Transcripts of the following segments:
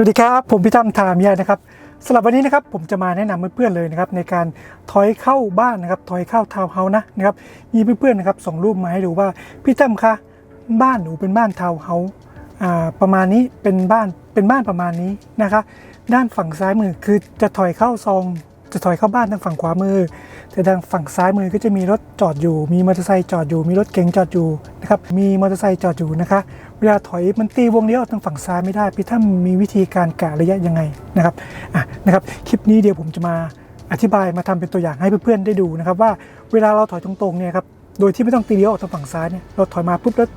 วัสดีครับ ผมพี่ตั้มทามยานะครับสำหรับวันนี้นะครับผมจะมาแนะนำเพื่อนๆเลยนะครับในการถอยเข้าบ้านนะครับถอยเข้าทาวน์เฮาส์นะนะครับมีเพื่อนๆนะครับส่งรูปมาให้ดูว่าพี่ตั้มคะบ้านหนูเป็นบ้านทาวน์เฮาส์อ่าประมาณนี้เป็นบ้านเป็นบ้านประมาณนี้นะคะ ด้านฝั่งซ้ายมือคือจะถอยเข้าซอง จะถอยเข้าบ้านทางฝั่งขวามือ แต่ทางฝั่งซ้ายมือก็จะมีรถจอดอยู่ มีมอเตอร์ไซค์จอดอยู่ มีรถเก๋งจอดอยู่นะครับ มีมอเตอร์ไซค์จอดอยู่นะคะ เวลาถอยมันตีวงเลี้ยวทางฝั่งซ้ายไม่ได้พี่ถ้ามีวิธีการกะระยะยังไงนะครับ อะนะครับ คลิปนี้เดี๋ยวผมจะมาอธิบายมาทำเป็นตัวอย่างให้เพื่อนๆได้ดูนะครับว่าเวลาเราถอยตรงๆเนี่ยครับ โดยที่ไม่ต้องตีเลี้ยวออกทางฝั่งซ้ายเนี่ย เราถอยมาปุ๊บแล้ว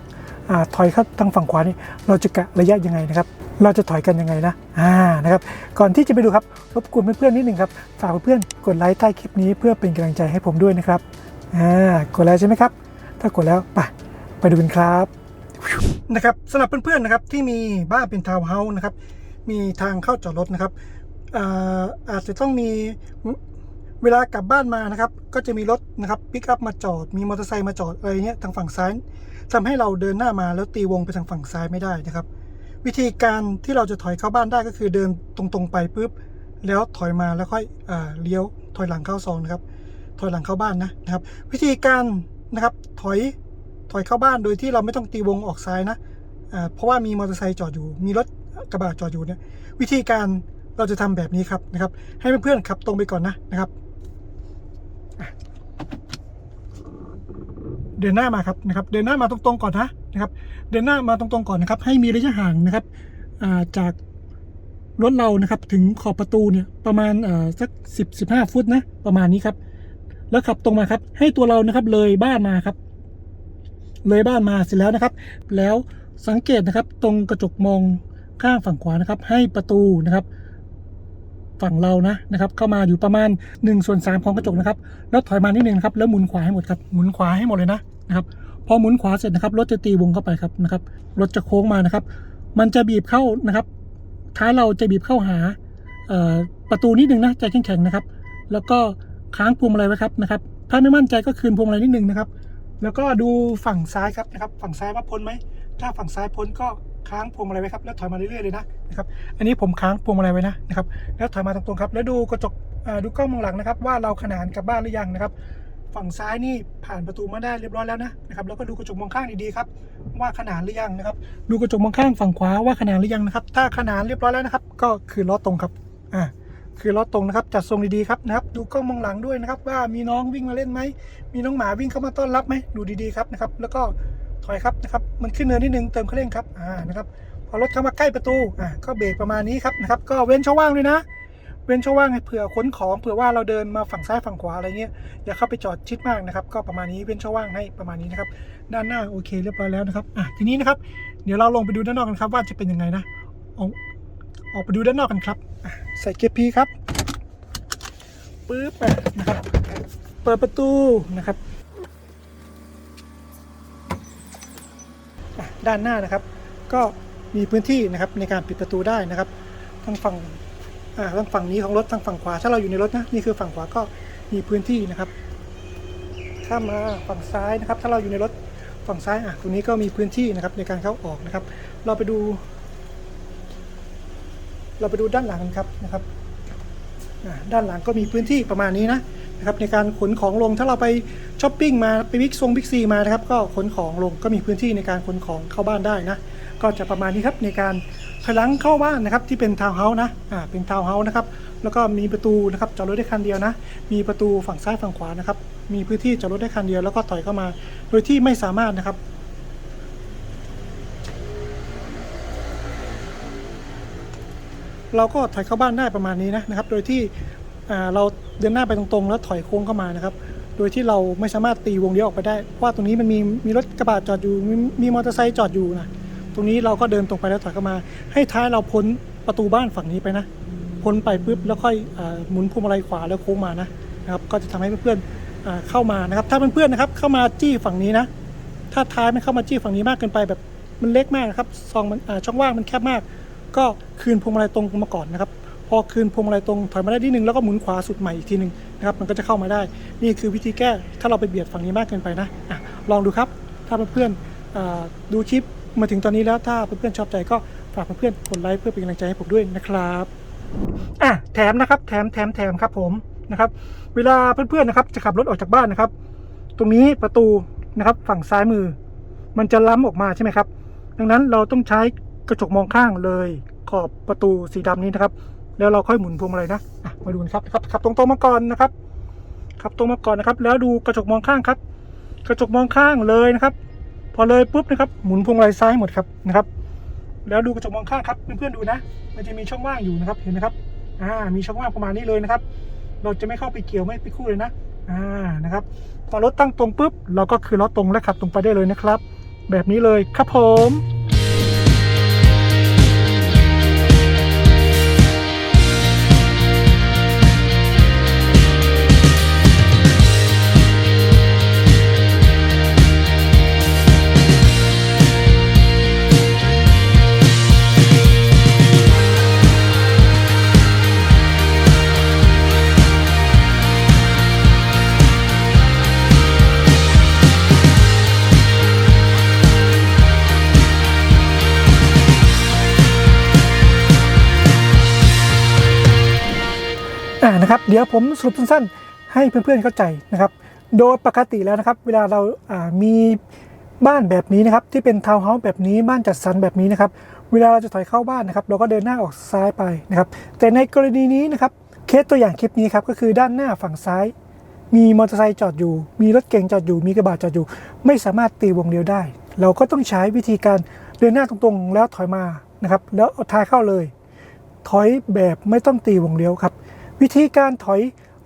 ถอยเข้าทางฝั่งขวานี่เราจะกะระยะยังไงนะครับ เราจะถอยกันยังไงนะอ่านะครับก่อนที่จะไปดูครับรบกวนเพื่อนๆนิดหนึ่งครับฝากเพื่อนๆกดไลค์ใต้คลิปนี้เพื่อเป็นกำลังใจให้ผมด้วยนะครับอ่ากดแล้วใช่ไหมครับ ถ้ากดแล้วไปไปดูกันครับนะครับสำหรับเพื่อนๆนะครับที่มีบ้านเป็นทาวน์เฮาส์นะครับมีทางเข้าจอดรถนะครับอาอาจจะต้องมีเวลากลับบ้านมานะครับ ก็จะมีรถนะครับปิกอัพมาจอด มีมอเตอร์ไซค์มาจอดอะไรเงี้ยทางฝั่งซ้าย ทำให้เราเดินหน้ามาแล้วตีวงไปทางฝั่งซ้ายไม่ได้นะครับ วิธีการที่เราจะถอยเข้าบ้านได้ก็คือเดินตรงๆไปปุ๊บแล้วถอยมาแล้วค่อยอ่าเลี้ยวถอยหลังเข้าซองนะครับ ถอยหลังเข้าบ้านนะนะครับ วิธีการนะครับถอยถอยเข้าบ้านโดยที่เราไม่ต้องตีวงออกซ้ายนะอ่าเพราะว่ามีมอเตอร์ไซค์จอดอยู่ มีรถกระบะจอดอยู่เนี่ยวิธีการเราจะทำแบบนี้ครับนะครับ ให้เพื่อนๆขับตรงไปก่อนนะนะครับ เดินหน้ามาครับนะครับ เดินหน้ามาตรงๆก่อนนะนะครับ เดินหน้ามาตรงๆก่อนนะครับ ให้มีระยะห่างนะครับาจากรถเรานะครับถึงขอบประตูเนี่ยประมาณาสักสิบสิบห้าฟุตนะประมาณนี้ครับ แล้วขับตรงมาครับ ให้ตัวเรานะครับเลยบ้านมาครับ เลยบ้านมาเสร็จแล้วนะครับ แล้วสังเกตนะครับตรงกระจกมองข้างฝั่งขวานะครับ ให้ประตูนะครับ ฝั่งเรานะนะครับเข้ามาอยู่ประมาณ1ส่วน3ของกระจกนะครับแล้วถอยมานิดนึงนะครับแล้วหมุนขวาให้หมดครับหมุนขวาให้หมดเลยนะนะครับพอหมุนขวาเสร็จนะครับรถจะตีวงเข้าไปครับนะครับรถจะโค้งมานะครับ มันจะบีบเข้านะครับท้ายเราจะบีบเข้าหาประตูนิดนึงนะใจแข็งๆนะครับ แล้วก็ค้างพวงมาลัยไว้ครับนะครับ ถ้าไม่มั่นใจก็คืนพวงมาลัยนิดนึงนะครับ แล้วก็ดูฝั่งซ้ายครับนะครับ ฝั่งซ้ายว่าพ้นไหมถ้าฝั่งซ้ายพ้นก็ ค้างพวงมาลัยไว้ครับแล้วถอยมาเรื่อยๆเลยนะนะครับอันนี้ผมค้างพวงมาลัยไว้นะนะครับแล้วถอยมาตรงๆครับแล้วดูกระจกดูกล้องมองหลังนะครับ ว่าเราขนานกับบ้านหรือยังนะครับฝั่งซ้ายนี่ผ่านประตูมาได้เรียบร้อยแล้วนะนะครับแล้วก็ดูกระจกมองข้างดีๆครับว่าขนานหรือยังนะครับ ดูกระจกมองข้างฝั่งขวาว่าขนานหรือยังนะครับ ถ้าขนานเรียบร้อยแล้วนะครับ ก็คือล้อตรงครับอ่าคือล้อตรงนะครับจัดทรงดีๆครับนะครับ ดูกล้องมองหลังด้วยนะครับ ว่ามีน้องวิ่งมาเล่นไหมมีน้องหมาวิ่งเข้ามาต้อนรับไหมดูดีๆครับนะครับ แล้วก็ ถอยครับนะครับ มันขึ้นเนินนิดนึงเติมเคันเร่งครับอ่านะครับพอรถเข้ามาใกล้ประตูอ่าก็เบรกประมาณนี้ครับนะครับ ก็เว้นช่องว่างด้วยนะ เว้นช่องว่างให้เผื่อขนของเผื่อว่าเราเดินมาฝั่งซ้ายฝั่งขวาอะไรเงี้ยอย่าเข้าไปจอดชิดมากนะครับ ก็ประมาณนี้เว้นช่องว่างให้ประมาณนี้นะครับ ด้านหน้าโอเคเรียบร้อยแล้วนะครับอะทีนี้นะครับเดี๋ยวเราลงไปดูด้านนอกกันครับ ว่าจะเป็นยังไงนะออกออกไปดูด้านนอกกันครับใส่เกียร์พีครับปึ๊บนะครับเปิดประตูนะครับอะ ด้านหน้านะครับ ก็มีพื้นที่นะครับในการปิดประตูได้นะครับทั้งฝั่งอ่าทั้งฝั่งนี้ของรถทั้งฝั่งขวาถ้าเราอยู่ในรถนะนี่คือฝั่งขวาก็มีพื้นที่นะครับข้ามมาฝั่งซ้ายนะครับ ถ้าเราอยู่ในรถฝั่งซ้ายอะตรงนี้ก็มีพื้นที่นะครับในการเข้าออกนะครับ เราไปดู เราไปดูด้านหลังครับนะครับด้านหลังก็มีพื้นที่ประมาณนี้นะ นะครับในการขนของลงถ้าเราไปช้อปปิ้งมาไปบิ๊กซงบิ๊กซีมานะครับก็ขนของลงก็มีพื้นที่ในการขนของเข้าบ้านได้นะ ก็จะประมาณนี้ครับในการถอยหลังเข้าบ้านนะครับที่เป็นทาวน์เฮาส์นะอ่าเป็นทาวน์เฮาส์นะครับแล้วก็มีประตูนะครับจอดรถได้คันเดียวนะ มีประตูฝั่งซ้ายฝั่งขวานะครับมีพื้นที่จอดรถได้คันเดียวแล้วก็ถอยเข้ามา โดยที่ไม่สามารถนะครับเราก็ถอยเข้าบ้านได้ประมาณนี้นะนะครับ โดยที่ เราเดินหน้าไปตรงๆ แล้วถอยโค้งเข้ามานะครับ โดยที่เราไม่สามารถตีวงเลี้ยวออกไปได้เพราะว่าตรงนี้มันมีมีรถกระบะจอดอยู่มีมีมอเตอร์ไซค์จอดอยู่นะตรงนี้เราก็เดินตรงไปแล้วถอยเข้ามา ให้ท้ายเราพ้นประตูบ้านฝั่งนี้ไปนะพ้นไปปุ๊บแล้วค่อยอหมุนพวงมาลัยขวาแล้วโค้งมานะนะครับก็จะทำให้เพื่อนๆเข้ามานะครับ ถ้าเพื่อนๆนะครับเข้ามาจี้ฝั่งนี้นะ ถ้าท้ายมันเข้ามาจี้ฝั่งนี้มากเกินไปแบบมันเล็กมากนะครับซองมันช่องว่างมันแคบมาก ก็คืนพวงมาลัยตรงมาก่อนนะครับ พอคืนพวงมาลัยตรงถอยมาได้นิดนึงแล้วก็หมุนขวาสุดใหม่อีกทีหนึ่งนะครับมันก็จะเข้ามาได้ นี่คือวิธีแก้ถ้าเราไปเบียดฝั่งนี้มากเกินไปนะอะลองดูครับ ถ้าเพื่อนๆอ่าดูคลิปมาถึงตอนนี้แล้วถ้าเพื่อนๆชอบใจก็ฝากเพื่อนๆกดไลค์เพื่อเป็นกำลังใจให้ผมด้วยนะครับอะแถมนะครับแถมแถมแถมครับผมนะครับ เวลาเพื่อนๆนะครับจะขับรถออกจากบ้านนะครับ ตรงนี้ประตูนะครับฝั่งซ้ายมือ มันจะล้ำออกมาใช่ไหมครับ ดังนั้นเราต้องใช้กระจกมองข้างเลยขอบประตูสีดำนี้นะครับ แล้วเราค่อยหมุนพวงมาลัยนะมาดูนะครับครับขับตรงๆมาก่อนนะครับขับตรงมาก่อนนะครับ แล้วดูกระจกมองข้างครับ กระจกมองข้างเลยนะครับ พอเลยปุ๊บนะครับหมุนพวงมาลัยซ้ายหมดครับนะครับ แล้วดูกระจกมองข้างครับเพื่อนๆดูนะ มันจะมีช่องว่างอยู่นะครับเห็นไหมครับอ่ามีช่องว่างประมาณนี้เลยนะครับ เราจะไม่เข้าไปเกี่ยวไม่ไปคู่เลยนะอ่านะครับ พอรถตั้งตรงปุ๊บเราก็คือรถตรงและขับตรงไปได้เลยนะครับ แบบนี้เลยครับผม นะครับเดี๋ยวผมสรุปสั้นๆ ให้เพื่อนๆเข้าใจนะครับ โดยปกติแล้วนะครับ เวลาเราามีบ้านแบบนี้นะครับ ที่เป็นทาวน์เฮาส์แบบนี้บ้านจัดสรรแบบนี้นะครับ เวลาเราจะถอยเข้าบ้านนะครับ เราก็เดินหน้าออกซ้ายไปนะครับ แต่ในกรณีนี้นะครับเคสตัวอย่างคลิปนี้ครับก็คือด้านหน้าฝั่งซ้าย มีมอเตอร์ไซค์จอดอยู่ มีรถเก๋งจอดอยู่ มีกระบะจอดอยู่ ไม่สามารถตีวงเลี้ยวได้ เราก็ต้องใช้วิธีการเดินหน้าตรงๆ แล้วถอยมานะครับ แล้วเอาท้ายเข้าเลย ถอยแบบไม่ต้องตีวงเลี้ยวครับ วิธีการถอย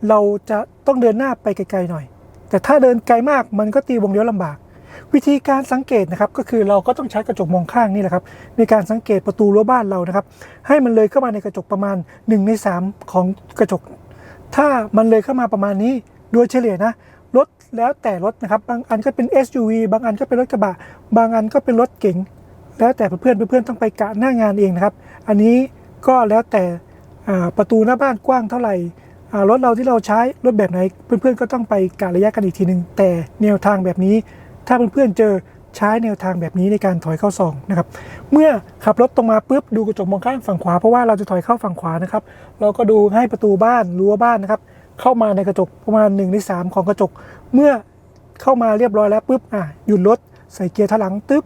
เราจะต้องเดินหน้าไปไกลๆหน่อย แต่ถ้าเดินไกลมากมันก็ตีวงเลี้ยวลำบาก วิธีการสังเกตนะครับก็คือเราก็ต้องใช้กระจกมองข้างนี่แหละครับในการสังเกตประตูรั้วบ้านเรานะครับ ให้มันเลยเข้ามาในกระจกประมาณ 1 ใน 3 ของกระจก ถ้ามันเลยเข้ามาประมาณนี้โดยเฉลี่ยนะรถแล้วแต่รถนะครับ บางอันก็เป็น SUV บางอันก็เป็นรถกระบะ บางอันก็เป็นรถเก๋งแล้วแต่เพื่อนๆเพื่อนๆต้องไปกะหน้างานเองนะครับ อันนี้ก็แล้วแต่ ประตูหน้าบ้านกว้างเท่าไหร่รถเราที่เราใช้รถแบบไหนเพื่อนๆก็ต้องไปกะรระยะกันอีกทีหนึ่งแต่แนวทางแบบนี้ ถ้าเพื่อนๆเจอใช้แนวทางแบบนี้ในการถอยเข้าซองนะครับ เมื่อขับรถตรงมาปุ๊บดูกระจกมองข้างฝั่งขวาเพราะว่าเราจะถอยเข้าฝั่งขวานะครับ เราก็ดูให้ประตูบ้านรั้วบ้านนะครับ เข้ามาในกระจกประมาณ1ใน3ของกระจก เมื่อเข้ามาเรียบร้อยแล้วปุ๊บอะหยุดรถใส่เกียร์ถลังตึ๊บ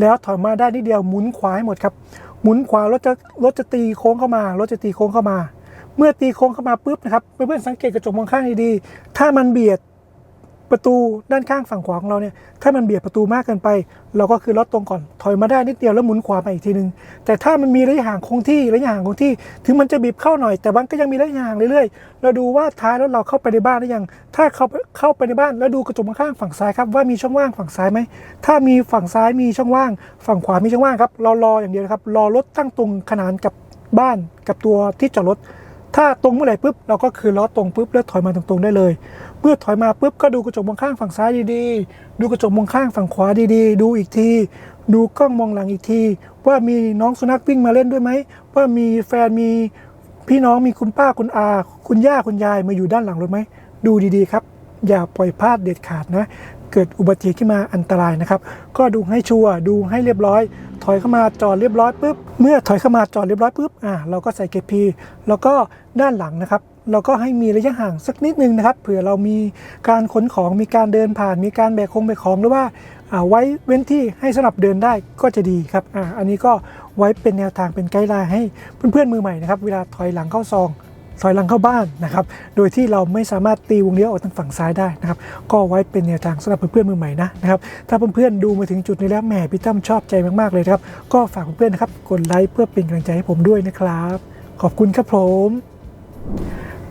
แล้วถอยมาได้นิดเดียวหมุนขวาให้หมดครับ หมุนขวารถจะรถจะตีโค้งเข้ามารถจะตีโค้งเข้ามา เมื่อตีโค้งเข้ามาปุ๊บนะครับเพื่อนๆสังเกตกระจกมองข้างดีๆถ้ามันเบียด ประตูด้านข้างฝั่งขวาของเราเนี่ยถ้ามันเบียดประตูมากเกินไป เราก็คือรถตรงก่อนถอยมาได้นิดเดียวแล้วหมุนขวาไปอีกทีนึง แต่ถ้ามันมีระยะห่างคงที่ระยะห่างคงที่ ถึงมันจะบีบเข้าหน่อย แต่มันก็ยังมีระยะห่างเรื่อยๆ เราดูว่าท้ายรถเราเข้าไปในบ้านหรือยัง ถ้าเข้าเข้าไปในบ้านแล้วดูกระจกข้างฝั่งซ้ายครับว่ามีช่องว่างฝั่งซ้ายไหมถ้ามีฝั่งซ้ายมีช่องว่าง ฝั่งขวามีช่องว่างครับเรารออย่างเดียวครับรอรถตั้งตรงขนานกับบ้านกับตัวที่จอดรถ ถ้าตรงเมื่อไหร่ปุ๊บเราก็คือล้อตรงปุ๊บแล้วถอยมาตรงๆได้เลย เมื่อถอยมาปุ๊บก็ดูกระจกมองข้างฝั่งซ้ายดีๆ ดูกระจกมองข้างฝั่งขวาดีๆ ดูอีกที ดูกล้องมองหลังอีกที ว่ามีน้องสุนัขวิ่งมาเล่นด้วยไหมว่ามีแฟนมีพี่น้องมีคุณป้าคุณอา คุณย่าคุณยายมาอยู่ด้านหลังรถไหมดูดีๆครับ อย่าปล่อยพลาดเด็ดขาดนะ เกิดอุบัติเหตุขึ้นมาอันตรายนะครับ ก็ดูให้ชัวร์ดูให้เรียบร้อย ถอยเข้ามาจอดเรียบร้อยปุ๊บเมื่อถอยเข้ามาจอดเรียบร้อยปุ๊บอ่าเราก็ใส่เกียร์พีแล้วก็ด้านหลังนะครับ เราก็ให้มีระยะห่างสักนิดนึงนะครับ เผื่อเรามีการขนของมีการเดินผ่าน มีการแบกคงแบกของหรือว่าอ่าไว้เว้นที่ให้สำหรับเดินได้ก็จะดีครับอ่าอันนี้ก็ไว้เป็นแนวทางเป็นไกด์ไลน์ให้เพื่อนๆมือใหม่นะครับ เวลาถอยหลังเข้าซอง ถอยหลังเข้าบ้านนะครับ โดยที่เราไม่สามารถตีวงเลี้ยวออกทางฝั่งซ้ายได้นะครับ ก็ไว้เป็นแนวทางสำหรับเพื่อนๆมือใหม่นะนะครับ ถ้าเพื่อนๆดูมาถึงจุดนี้แล้วแหมพี่ตั้มชอบใจมากๆเลยครับ ก็ฝากเพื่อนๆนะครับกดไลค์เพื่อเป็นกำลังใจให้ผมด้วยนะครับ ขอบคุณครับผม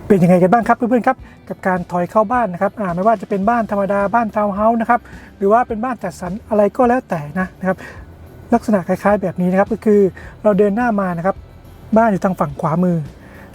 เป็นยังไงกันบ้างครับเพื่อนๆครับกับการถอยเข้าบ้านนะครับอ่าไม่ว่าจะเป็นบ้านธรรมดาบ้านทาวน์เฮาส์นะครับหรือว่าเป็นบ้านจัดสรรอะไรก็แล้วแต่นะนะครับลักษณะคล้ายๆแบบนี้นะครับก็คือเราเดินหน้ามานะครับบ้านอยู่ทางฝั่งขวามือ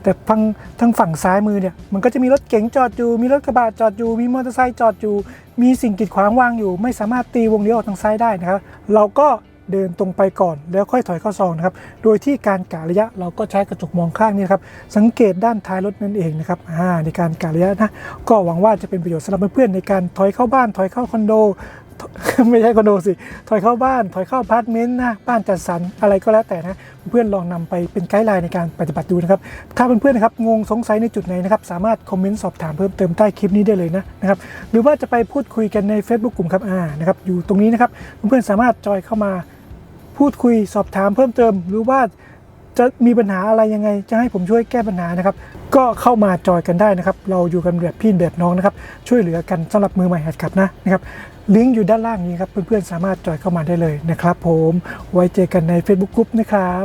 แต่ฟังทางฝั่งซ้ายมือเนี่ยมันก็จะมีรถเก๋งจอดอยู่ มีรถกระบะจอดอยู่ มีมอเตอร์ไซค์จอดอยู่ มีสิ่งกีดขวางวางอยู่ ไม่สามารถตีวงเลี้ยวออกทางซ้ายได้นะครับ เราก็เดินตรงไปก่อนแล้วค่อยถอยเข้าซองนะครับ โดยที่การกะระยะเราก็ใช้กระจกมองข้างนี่ครับ สังเกตด้านท้ายรถนั่นเองนะครับในการกะระยะนะ ก็หวังว่าจะเป็นประโยชน์สำหรับเพื่อนๆในการถอยเข้าบ้านถอยเข้าคอนโด ไม่ใช่คอนโดสิ ถอยเข้าบ้าน ถอยเข้าอพาร์ตเมนต์นะ บ้านจัดสรรอะไรก็แล้วแต่นะ เพื่อนลองนำไปเป็นไกด์ไลน์ในการปฏิบัติดูนะครับ ถ้าเพื่อนๆนะครับงงสงสัยในจุดไหนนะครับ สามารถคอมเมนต์สอบถามเพิ่มเติมใต้คลิปนี้ได้เลยนะนะครับ หรือว่าจะไปพูดคุยกันใน Facebook กลุ่มครับอ่านะครับ อยู่ตรงนี้นะครับ เพื่อนๆสามารถจอยเข้ามาพูดคุยสอบถามเพิ่มเติมหรือว่า จะมีปัญหาอะไรยังไง จะให้ผมช่วยแก้ปัญหานะครับ ก็เข้ามาจอยกันได้นะครับ เราอยู่กันแบบพี่แบบน้องนะครับ ช่วยเหลือกันสำหรับมือใหม่หัดขับนะนะครับ ลิงก์อยู่ด้านล่างนี้ครับ เพื่อนๆสามารถจอยเข้ามาได้เลยนะครับผม ไว้เจอกันใน Facebook กลุ่มนะครับ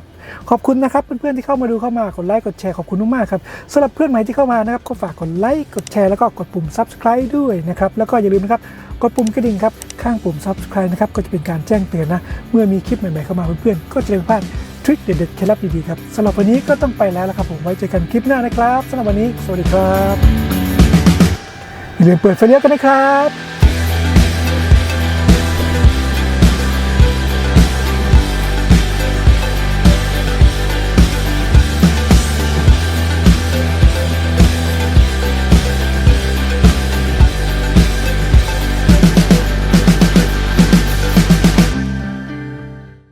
ขอบคุณนะครับเพื่อนๆที่เข้ามาดูเข้ามากดไลค์กดแชร์ขอบคุณมากๆครับสำหรับเพื่อนใหม่ที่เข้ามานะครับก็ฝากกดไลค์กดแชร์แล้วก็กดปุ่ม subscribe ด้วยนะครับ แล้วก็อย่าลืมนะครับกดปุ่มกระดิ่งครับข้างปุ่ม subscribe นะครับก็จะเป็นการแจ้งเตือนนะ เมื่อมีคลิปใหม่ๆเข้ามาเพื่อนๆก็จะได้ไม่พลาด ทริคเด็ดๆเคล็ดลับดีๆครับสำหรับวันนี้ก็ต้องไปแล้วละครับผมไว้เจอกันคลิปหน้านะครับสำหรับวันนี้ สวัสดีครับอย่าลืมเปิดไฟเลี้ยวกันนะครับ